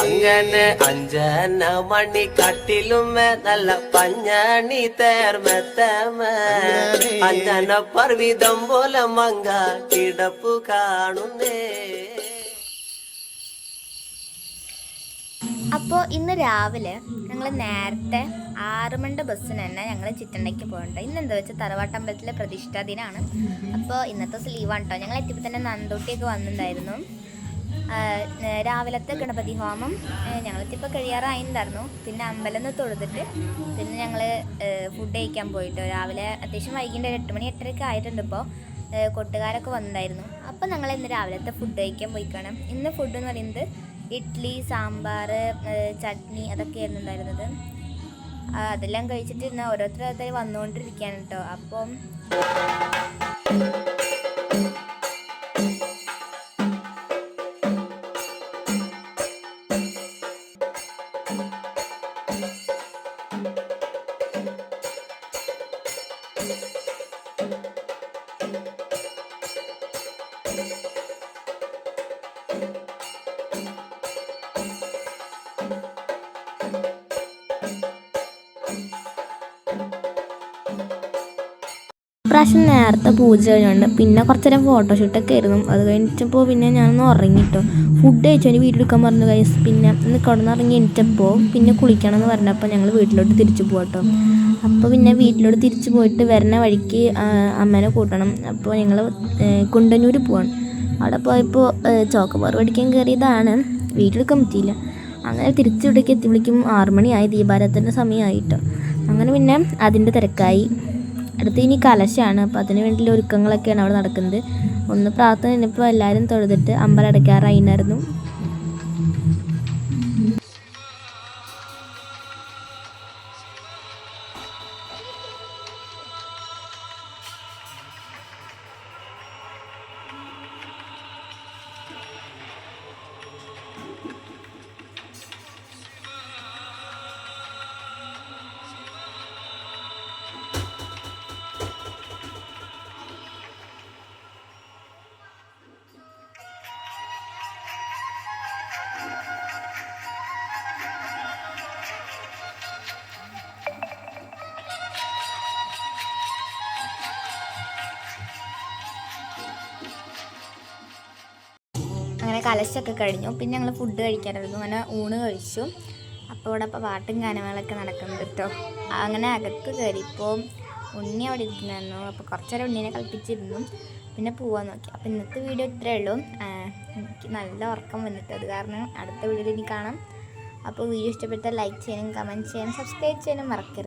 അങ്ങനെ അഞ്ചന മണി കട്ടിലുമേ നല്ല പഞ്ഞാണി തേർമെത്തമേ അഞ്ചന പർവിതം പോലെ മങ്ക കിടപ്പു കാണുന്നേ. അപ്പോൾ ഇന്ന് രാവിലെ ഞങ്ങൾ നേരത്തെ ആറ് മണിന്റെ ബസ്സിന് തന്നെ ഞങ്ങൾ ചിറ്റണ്ടയ്ക്ക് പോകണ്ട ഇന്ന് എന്താ വെച്ചാൽ തറവാട്ടമ്പലത്തിലെ പ്രതിഷ്ഠാ ദിനമാണ് അപ്പോൾ ഇന്നത്തെ ലീവാണ് കേട്ടോ ഞങ്ങൾ എത്തിയപ്പോൾ തന്നെ നന്ദോട്ടിയൊക്കെ വന്നിട്ടുണ്ടായിരുന്നു. രാവിലത്തെ ഗണപതി ഹോമം ഞങ്ങൾ എത്തിയപ്പോൾ കഴിയാറായിട്ടുണ്ടായിരുന്നു പിന്നെ അമ്പലം നിന്ന് തൊഴുതിട്ട് പിന്നെ ഞങ്ങൾ ഫുഡ് കഴിക്കാൻ പോയിട്ട് രാവിലെ അത്യാവശ്യം വൈകിട്ട് എട്ട് മണി എട്ടരയൊക്കെ ആയിട്ടുണ്ട് ഇപ്പോൾ കൊട്ടുകാരൊക്കെ വന്നിട്ടുണ്ടായിരുന്നു അപ്പോൾ ഞങ്ങൾ ഇന്ന് രാവിലത്തെ ഫുഡ് കഴിക്കാൻ പോയിക്കണം. കാണാം ഇന്ന് ഫുഡ് എന്ന് പറയുന്നത് ഇഡ്ഡലി സാമ്പാർ ചട്നി അതൊക്കെയായിരുന്നു ഉണ്ടായിരുന്നത്. അതെല്ലാം കഴിച്ചിട്ട് ഇന്ന് ഓരോരുത്തരായി വന്നുകൊണ്ടിരിക്കുകയാണ് കേട്ടോ. അപ്പം Thank you. പ്രാവശ്യം നേരത്തെ പൂജ കഴിഞ്ഞുണ്ട് പിന്നെ കുറച്ച് നേരം ഫോട്ടോഷൂട്ടൊക്കെ ആയിരുന്നു. അത് കഴിഞ്ഞിട്ടപ്പോൾ പിന്നെ ഞാനൊന്ന് ഉറങ്ങിട്ടോ. ഫുഡ് കഴിച്ചു. അതിന് വീട്ടിലെടുക്കാൻ പറഞ്ഞു കൈസ് പിന്നെ ഇന്ന് കിടന്നുറങ്ങി എണീറ്റപ്പോൾ പിന്നെ കുളിക്കണം എന്ന് പറഞ്ഞപ്പോൾ ഞങ്ങൾ വീട്ടിലോട്ട് തിരിച്ചു പോകട്ടോ അപ്പോൾ പിന്നെ വീട്ടിലോട്ട് തിരിച്ചു പോയിട്ട് വരുന്ന വഴിക്ക് അമ്മേനെ കൂട്ടണം. അപ്പോൾ ഞങ്ങൾ കുണ്ടന്നൂർ പോവാണ്. അവിടെ പോയപ്പോൾ ചോക്കബാർ പഠിക്കാൻ കയറിയതാണ്. വീട്ടിലെടുക്കാൻ പറ്റിയില്ല അങ്ങനെ തിരിച്ചു ഇവിടേക്ക് എത്തിയപ്പോഴേക്കും ആറുമണിയായി മണിയായി ദീപാരത്തിന്റെ സമയമായിട്ടോ. അങ്ങനെ പിന്നെ അതിന്റെ തിരക്കായി. അടുത്ത് ഇനി കലശാണ് അപ്പോൾ അതിന് വേണ്ടിയുള്ള ഒരുക്കങ്ങളൊക്കെയാണ് അവിടെ നടക്കുന്നത്. ഒന്ന് പ്രാർത്ഥന കഴിഞ്ഞപ്പോൾ എല്ലാവരും തൊഴുതിട്ട് അമ്പലം അങ്ങനെ കലശൊക്കെ കഴിഞ്ഞു. പിന്നെ ഞങ്ങൾ ഫുഡ് കഴിക്കാനായിരുന്നു. അങ്ങനെ ഊണ് കഴിച്ചു. അപ്പോൾ ഇവിടെ ഇപ്പോൾ പാട്ടും ഗാനങ്ങളൊക്കെ നടക്കുന്നുണ്ട് കേട്ടോ അങ്ങനെ അകത്ത് കയറി ഇപ്പോൾ ഉണ്ണി അവിടെ ഇരിക്കുന്നായിരുന്നു അപ്പോൾ കുറച്ചേരം ഉണ്ണീനെ കളിപ്പിച്ചിരുന്നു. പിന്നെ പോവാൻ നോക്കി. അപ്പോൾ ഇന്നത്തെ വീഡിയോ ഇത്രയേ ഉള്ളൂ. എനിക്ക് നല്ല ഉറക്കം വന്നിട്ട് അത് കാരണം അടുത്ത വീഡിയോയിൽ ഇനി കാണാം. അപ്പോൾ വീഡിയോ ഇഷ്ടപ്പെട്ടാൽ ലൈക്ക് ചെയ്യാനും കമന്റ് ചെയ്യാനും സബ്സ്ക്രൈബ് ചെയ്യാനും മറക്കരുത്.